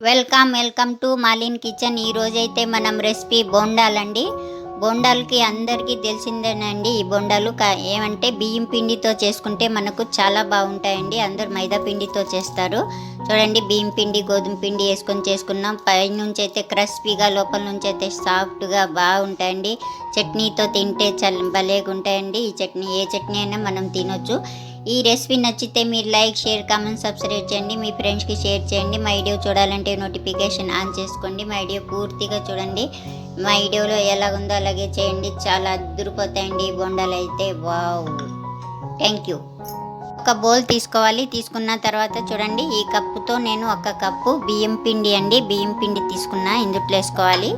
Welcome welcome to Malin kitchen. ఈ రోజైతే మనం రెసిపీ బోండాలండి బోండాలకి అందరికీ తెలిసిందేనండి ఈ బోండాలు ఏమంటే బియ్యం పిండితో చేసుకుంటే మనకు చాలా బాగుంటాయండి. అందరు మైదా పిండితో చేస్తారు. చూడండి బియ్యం పిండి గోధుమ పిండి వేసుకొని చేసుకున్నాం. పైనుంచి అయితే క్రస్పీగా లోపల నుంచి అయితే సాఫ్ట్గా బాగుంటాయండి. చట్నీతో తింటే చల్ భలేగా ఉంటాయండి ఈ చట్నీ ఏ చట్నీ అయినా మనం తినొచ్చు. ఈ రెసిపీ నచ్చితే మీరు లైక్ షేర్ కామెంట్ సబ్స్క్రైబ్ చేయండి. మీ ఫ్రెండ్స్కి షేర్ చేయండి. మా వీడియో చూడాలంటే నోటిఫికేషన్ ఆన్ చేసుకోండి. మా వీడియో పూర్తిగా చూడండి. మా వీడియోలో ఎలా ఉందో అలాగే చేయండి. చాలా అద్దరిపోతాయండి బొండాలు అయితే. వావ్! Thank you. ఒక బౌల్ తీసుకోవాలి. తీసుకున్న తర్వాత చూడండి. ఈ కప్పుతో నేను ఒక కప్పు బియ్యం పిండి అండి. బియ్యం పిండి తీసుకున్నా. ఇందుట్లో వేసుకోవాలి.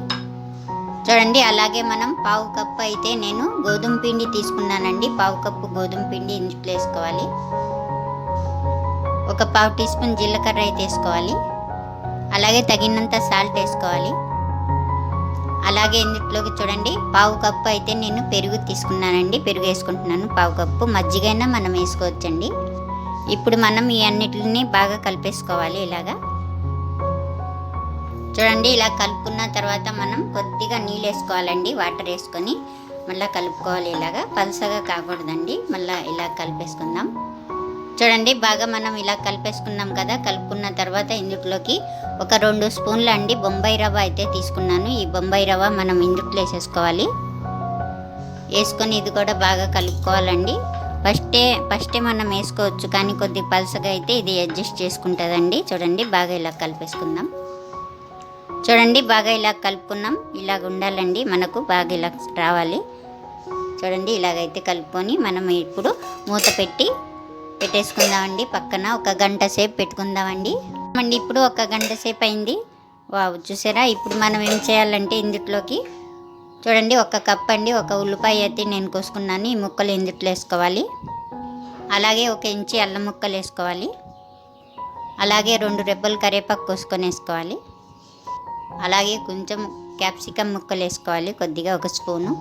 చూడండి అలాగే మనం పావు కప్పు అయితే నేను గోధుమ పిండి తీసుకున్నానండి. పావు కప్పు గోధుమ పిండి ఇందులో వేసుకోవాలి. ఒక పావు టీ స్పూన్ జీలకర్ర అయితే వేసుకోవాలి. అలాగే తగినంత సాల్ట్ వేసుకోవాలి. అలాగే ఇందులోకి చూడండి పావు కప్పు అయితే నేను పెరుగు తీసుకున్నానండి. పెరుగు వేసుకుంటున్నాను. పావు కప్పు మజ్జిగైనా మనం వేసుకోవచ్చండి. ఇప్పుడు మనం ఈ అన్నిటిని బాగా కలిపేసుకోవాలి ఇలాగా. చూడండి ఇలా కలుపుకున్న తర్వాత మనం కొద్దిగా నీళ్ళు వేసుకోవాలండి వాటర్ వేసుకొని. మళ్ళీ కలుపుకోవాలి ఇలాగా. పలుసగా కాకూడదండి. మళ్ళీ ఇలా కలిపేసుకుందాం. చూడండి బాగా మనం ఇలా కలిపేసుకున్నాం కదా. కలుపుకున్న తర్వాత ఇందుట్లోకి ఒక రెండు స్పూన్లు అండి బొంబాయి రవ్వ అయితే తీసుకున్నాను. ఈ బొంబాయి రవ్వ మనం ఇందుట్లో వేసేసుకోవాలి. వేసుకొని ఇది కూడా బాగా కలుపుకోవాలండి. ఫస్టే ఫస్టే మనం వేసుకోవచ్చు. కానీ కొద్ది పలసగా అయితే ఇది అడ్జస్ట్ చేసుకుంటుందండి. చూడండి బాగా ఇలా కలిపేసుకుందాం. చూడండి బాగా ఇలా కలుపుకున్నాం. ఇలాగ ఉండాలండి. మనకు బాగా ఇలా రావాలి. చూడండి ఇలాగైతే కలుపుకొని మనం ఇప్పుడు మూత పెట్టి పెట్టేసుకుందామండి. పక్కన ఒక గంట సేపు పెట్టుకుందామండి. అండి ఇప్పుడు ఒక గంట సేపు అయింది. వావ్ చూసారా? ఇప్పుడు మనం ఏం చేయాలంటే ఇందుట్లోకి చూడండి ఒక కప్ అండి ఒక ఉల్లిపాయ అయితే నేను కోసుకున్నాను. ఈ ముక్కలు ఇందుట్లో వేసుకోవాలి. అలాగే ఒక ఇంచి అల్లం ముక్కలు వేసుకోవాలి. అలాగే రెండు రెబ్బలు కరివేపాకు కోసుకొని వేసుకోవాలి. అలాగే కొంచెం క్యాప్సికమ్ ముక్కలు వేసుకోవాలి కొద్దిగా ఒక స్పూను.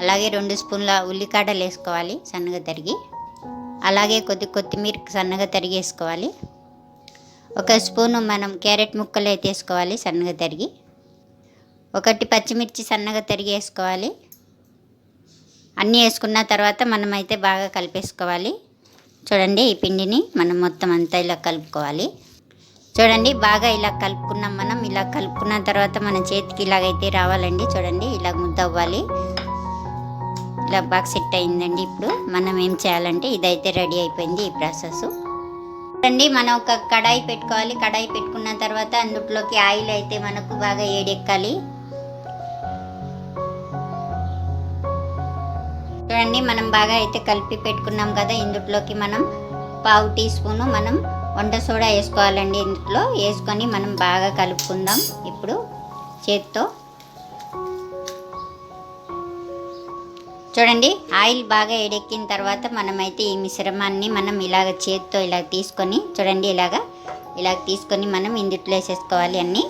అలాగే రెండు స్పూన్ల ఉల్లికాడలు వేసుకోవాలి సన్నగా తరిగి. అలాగే కొద్ది కొత్తిమీర సన్నగా తరిగి వేసుకోవాలి ఒక స్పూను మనం క్యారెట్ ముక్కలు అయితే వేసుకోవాలి సన్నగా తరిగి. ఒకటి పచ్చిమిర్చి సన్నగా తరిగి వేసుకోవాలి అన్నీ వేసుకున్న తర్వాత మనం అయితే బాగా కలిపేసుకోవాలి. చూడండి ఈ పిండిని మనం మొత్తం అంతా ఇలా కలుపుకోవాలి. చూడండి బాగా ఇలా కలుపుకున్నాం మనం. ఇలా కలుపుకున్న తర్వాత మన చేతికి ఇలాగైతే రావాలండి. చూడండి ఇలా ముద్ద అవ్వాలి. ఇలా బాగా సెట్ అయిందండి ఇప్పుడు. మనం ఏం చేయాలంటే ఇదైతే రెడీ అయిపోయింది ఈ ప్రాసెస్. చూడండి మనం ఒక కడాయి పెట్టుకోవాలి. కడాయి పెట్టుకున్న తర్వాత అందులోకి ఆయిల్ అయితే మనకు బాగా ఏడెక్కాలి. చూడండి మనం బాగా అయితే కలిపి పెట్టుకున్నాం కదా. ఇందులోకి మనం పావు టీ స్పూను మనం వంట సోడా వేసుకోవాలండి ఇంట్లో. వేసుకొని మనం బాగా కలుపుకుందాం ఇప్పుడు చేత్తో. చూడండి ఆయిల్ బాగా ఎడెక్కిన తర్వాత మనమైతే ఈ మిశ్రమాన్ని మనం ఇలాగ చేత్తో ఇలా తీసుకొని చూడండి ఇలాగ ఇలా తీసుకొని మనం ఇందుట్లో వేసేసుకోవాలి అన్నీ.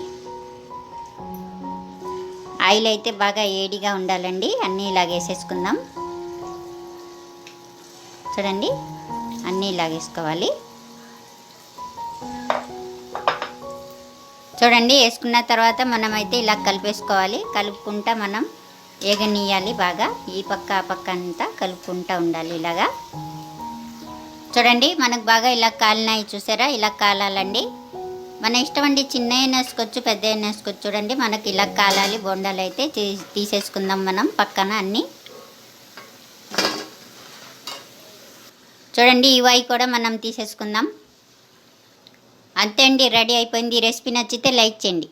ఆయిల్ అయితే బాగా ఏడిగా ఉండాలండి అన్నీ ఇలాగ వేసేసుకుందాం. చూడండి అన్నీ ఇలాగ వేసుకోవాలి. చూడండి వేసుకున్న తర్వాత మనమైతే ఇలా కలిపేసుకోవాలి. కలుపుకుంటా మనం ఏగనీయాలి బాగా. ఈ పక్క ఆ పక్క అంతా కలుపుకుంటా ఉండాలి ఇలాగా. చూడండి మనకు బాగా ఇలా కాలినాయి చూసారా? ఇలా కాలాలండి. మన ఇష్టం అండి చిన్న వేసుకోవచ్చు పెద్ద వేసుకోవచ్చు. చూడండి మనకి ఇలా కాలాలి. బొండాలు అయితే తీసేసుకుందాం మనం పక్కన అన్నీ. చూడండి ఇవి కూడా మనం తీసేసుకుందాం. అంతే అండి రెడీ అయిపోయింది ఈ రెసిపీ నచ్చితే లైక్ చేయండి.